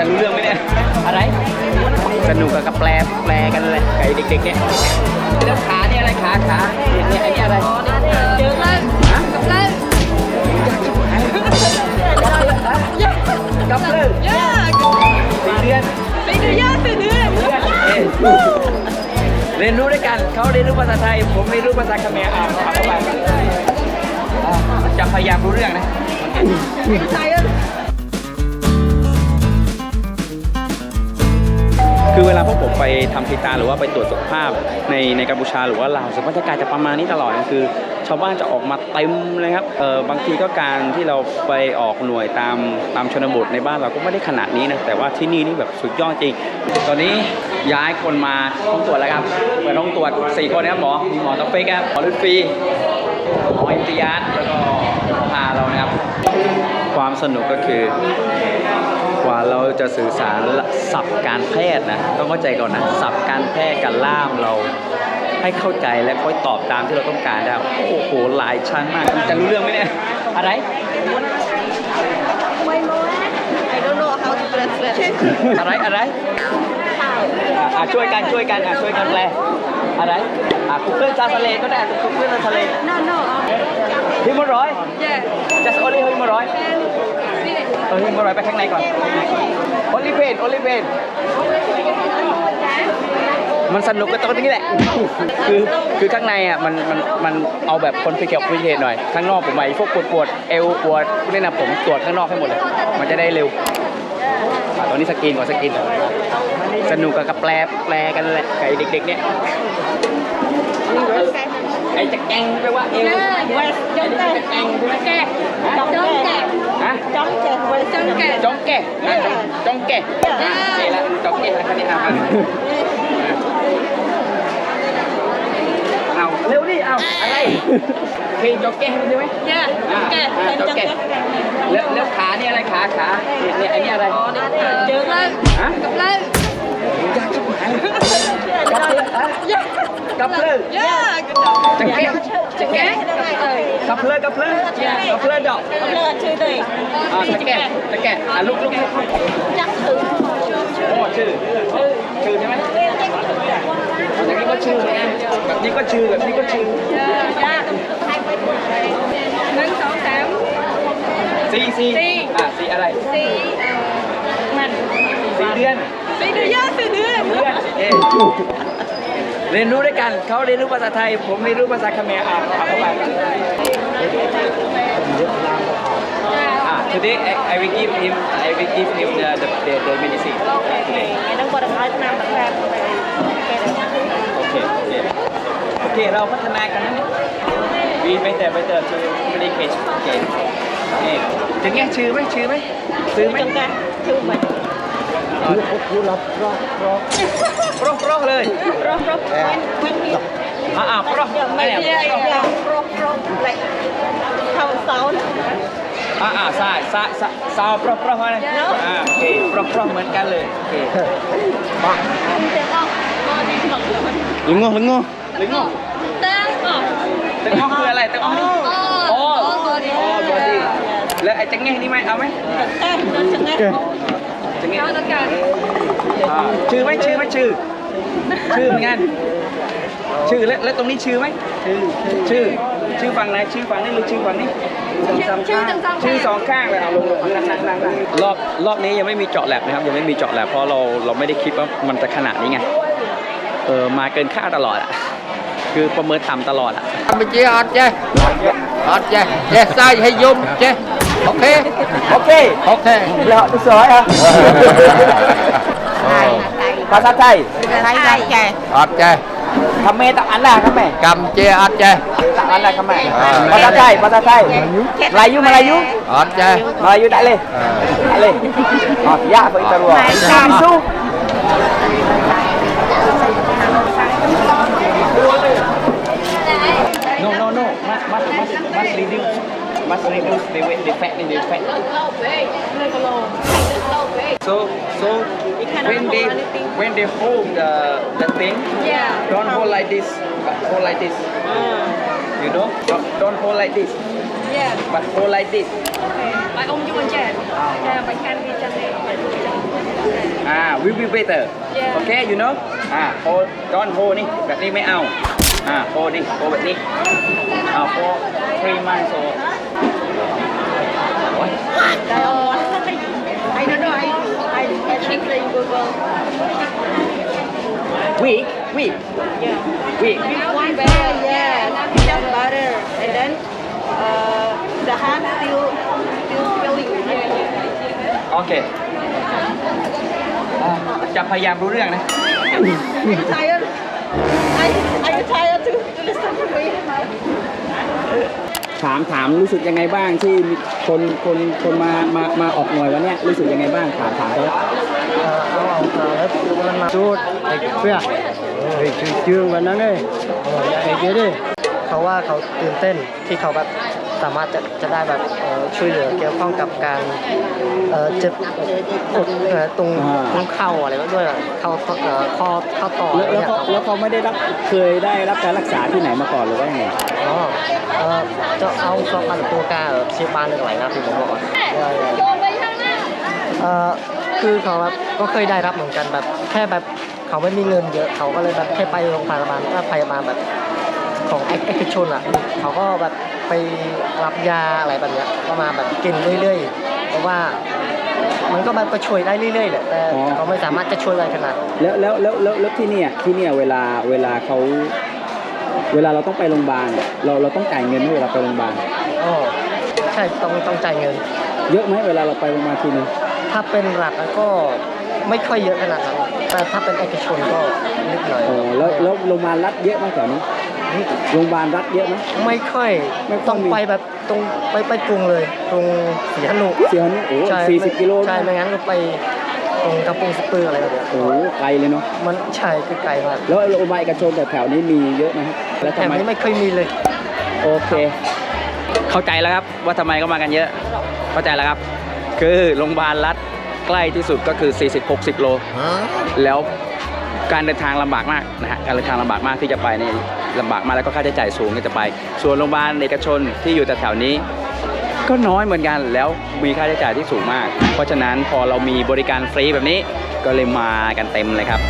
จะรู้เรื่องไหมเนี่ย อะไร สนุกกับแปลแปลกันเลยไก่เด็กๆเนี่ยแล้วขาเนี่ยอะไรขาขาเนี่ยไอ้นี่อะไร Trường lên Cầm lên กับเลิกสี่เดือน Đi đưa giá từ đưa เพื่อนเอ๊ะเรียนรู้ด้วยกันเขาเรียนรู้ภาษาไทย ผมเรียนรู้ภาษาเขมรอะเอาเข้าไปจะพยายามรู้เรื่องนะ Thầy ơi พวกผมไปทำพิตาหรือว่าไปตรวจสุขภาพในในกัมพูชาหรือว่าลาวสบรรยากาศจะประมาณนี้ตลอดคือ ชาวบ้านจะออกมาเต็มเลยครับเออบางทีก็การที่เราไปออกหน่วยตามตามชนบทในบ้านเราก็ไม่ได้ขนาดนี้นะแต่ว่าที่นี่นี่แบบสุดยอดจริง ตอนนี้ย้ายคนมาห้องตรวจแล้วครับเปิดห้องตรวจสี่คนนะครับหมอมีหมอตอเฟกครับหมอลุตฟีหมออิมติยาสแล้วก็หมอพาเรานะครับ ความสนุกก็คือกว่าเราจะสื่อสารศัพท์การแพทย์นะต้องเข้าใจก่อนนะศัพท์การแพทย์การล่ามเราให้เข้าใจและค่อยตอบตามที่เราต้องการได้โอ้โหหลายชั้นมากจะรู้เรื่องไหมเนี่ยอะไร I don't know how to translate อะไรอะไรอะอะช่วยกันช่วยกันอะช่วยกันแปลอะไรอะคุกเกิลซาทะเลก็ได้คุกเกิลซาทะเล No no ฮิมร้อย Yeah จะสโอลิฮิมร้อย เออฮิมร้อยไปข้างในก่อนโอลิเพนโอลิเพนมันสนุกก็ตรงนี้แหละ คือคือข้างในอะมันมันมันเอาแบบคนพิเศษพิเศษหน่อย ข้างนอกผมไปพวกปวดปวดเอวปวดนี่นะผมตรวจข้างนอกให้หมดเลย มันจะได้เร็วอะตอนนี้สกรีนก่อนสกรีนสนุกกับแปลแปลกันเลยไก่เด็กๆเนี่ยไอ้จะแกงแปลว่าเอว West ไอ้นี่จะแกงใช่ไหม Kè Chống kè ฮะ Chống kè West Chống kè จ้องแก่อะจ้องแก่อะโอเคละจ้องแก่ละคันนี้อะมาเอาเร็วดิเอาอะไรเพลงจ้องแก่ให้มันได้ไหม Yeah อะ Chống kè อะ Lên จ้อง chống แก่ kè แล้วแล้วขาเนี่ยอะไรขาขาเนี่ยเนี่ยไอ้นี่อะไร Trường lên Hả? Cầm lên ยากชิบหายกับเลิกอะกับเลิก Yeah จังแก่ Chống kè กับเลิกกับเลิกกับเลิกดอก Cầm lên chơi đi อะจังแก่จังแก่อะลุกลุกลุก Chắc thử โอ้ชื่อชื่อใช่ไหมแบบนี้ก็ชื่อนะแบบนี้ก็ชื่อแบบนี้ก็ชื่อ Nâng sáu tám ซีซีซีอะซีอะไร Xì Mình ซีเดือน Xì đưa giá xì đưa เดือนเอ๊ะเรียนรู้ด้วยกัน เขาเรียนรู้ภาษาไทย ผมเรียนรู้ภาษาเขมรอะเอาเข้าไปอะ today I, I will give him I will give him the the the, the medicine today Nó qua được hai năm tặng ra โอเคโอเคเราพัฒนากันนะวีไปแต่ไปเจอชื่อไม่ได้เคชโอเคนี่จะแง่อไหมชื่อไหมชื่อไหม ซื้อไหม Trong ca Thư mình ปรอกปรอกเลย Rốt rốt Quen quen đi อ่าอ่าปรอก Giờ อัน mày เนี้ย đi ปรอก Giờ rốt rốt Lại Không sáu nữa อ่าอ่าซาซาซาซาวปรอกปรอกอะไรอ่าโอเคปรอกปรอกเหมือนกันเลยโอเค Không thể không Ngon đi mật rồi ลึงงอลึงงอลึงงอ Tên Ờ ตึงงอคืออะไรตึงงอนี่ Ờ โอ้โอ้บอดี้แล้วไอ้จะแง่นี่ไหมเอาไหม Ê, nó chẳng nghe จะแง่ Nó nó cả อ่าชื่อไหมชื่อไหมชื่อ ชื่อเหมือนกันชื่อแล้วแล้วตรงนี้ชื่อไหมชื่อชื่อชื่อฝั่งไหนชื่อฝั่งนี้หรือชื่อฝั่งนี้ ชื่อทั้งสองข้างชื่อสองข้างเลยเอาลงลงนั่งนั่งนั่งนั่งรอบรอบนี้ยังไม่มีเจาะแลบนะครับ ยังไม่มีเจาะแลบเพราะเราเราไม่ได้คิดว่ามันจะขนาดนี้ไงเออมาเกินคาดตลอดอะคือประเมินต่ำตลอดอะ Campuchia ọt chứ ọt chứ chứ sai hay zoom chứ ok โอเค ok แล้วสวยอะภาษาไทย Thấy đây kìa ọt chứ คำเมตักอันละคำเม Campuchia ọt chứ ตักอันละคำเมภาษาไทย ภาษาไทยมาลายูมาลายู ọt chứ มาลายูได้เลยได้เลยอ๋อยากไปตรัวสู้ No, when they hold the the thing, Yeah don't hold like this, but hold like this. You know, don't, don't hold like this, Yeah but hold like this. Bài ông chú anh trẻ Dạ, bài khen đi chân đi will be better Yeah. โอเค you know อ่าโ o ดอนโ d นี่แบบนี้ไม่เอา อ่าโ o นี่โ o แบบนี้อ่า for three months so I don't know I I I think in Google week week yeah week one better yeah just butter and then uh the hand still still feeling โอเคอ่าจะพยายามรู้เรื่องนะ Are you tired? Are, are you tired to, to listen to me? ถามถามรู้สึกยังไงบ้างที่มีคนคนคนมามามาออกหน่วยวันเนี้ยรู้สึกยังไงบ้างถามถามเขาเอาเอาเอาแล้ว มันมาจูดไอ้เพื่อเฮ้ยจืงวันนั้นเลยไอ้เจ๊ดิเขาว่าเขาตื่นเต้นที่เขาแบบสามารถจะจะได้แบบเอ่อช่วยเหลือเกี่ยวข้องกับการเอ่อเจ็บปวดเอ่อตรงตรงเข่าอะไรก็ด้วยอะเข่าเอ่อข้อข้อต่ออะไรแล้วแล้วเนี่ยเขาแล้วเขาไม่ได้รับเคยได้รับการรักษาที่ไหนมาก่อนหรือว่ายังไงอ๋อเอ่อจะเอาสอบปันตัวกาเออเชียบ้านเลยหน่อยนะพี่ผมบอกก่อนเอ่อ คือเขาแบบก็เคยได้รับเหมือนกันแบบ แค่แบบเขาไม่มีเงินเยอะเขาก็เลยแบบแค่ไปโรงพยาบาลถ้าพยาบาลแบบของเอกชนอะเขาก็แบบไปรับยาอะไรแบบเนี้ยก็มาแบบกินเรื่อยๆ เพราะว่ามันก็แบบก็ช่วยได้เรื่อยๆแหละแต่อ๋อ เขาไม่สามารถจะช่วยอะไรขนาดแล้วแล้วแล้วแล้วแล้วที่เนี่ยที่เนี่ยเวลาเวลาเขาเวลาเราต้องไปโรงพยาบาลเนี่ยเราเราต้องจ่ายเงินไหมเวลาไปโรงพยาบาลอ๋อใช่ต้องต้องจ่ายเงิน เยอะไหมเวลาเราไปโรงพยาบาลทีนึง ถ้าเป็นรัฐก็ไม่ค่อยเยอะขนาดนั้นแต่ถ้าเป็นเอกชนก็นิดหน่อยอ๋อแล้วแล้วโรงพยาบาลรัฐเยอะไหมแถวนี้โรงพยาบาลรัฐเยอะไหมไม่ค่อยไม่ค่อยต้องมีไปแบบตรงไปไปกรุงเลย ตรงสีหนุเสียนี่โอ้ใช่สี่สิบกิโลใช่ไม่งั้นก็ไปตรงกระโปรงสเปอร์อะไรแบบเนี้ยโอ้ไกลเลยเนาะมันใช่คือไกลมากแล้วโรงพยาบาลเอกชนแต่แถวนี้มีเยอะไหมครับแล้วแถทำมไมนี้ไม่เคยมีเลยโอเค เข้าใจแล้วครับว่าทำไมก็มากันเยอะ เข้าใจแล้วครับ คือโรงพยาบาลรัฐใกล้ที่สุดก็คือ 40-60 โล แล้วการเดินทางลำบากมากนะฮะการเดินทางลำบากมากที่จะไปนี่ลำบากมากแล้วก็ค่าใช้จ่ายสูงที่จะไป ส่วนโรงพยาบาลเอกชนที่อยู่แต่แถวนี้ ก็น้อยเหมือนกันแล้วมีค่าใช้จ่ายที่สูงมาก เพราะฉะนั้นพอเรามีบริการฟรีแบบนี้ก็เลยมากันเต็มเลยครับ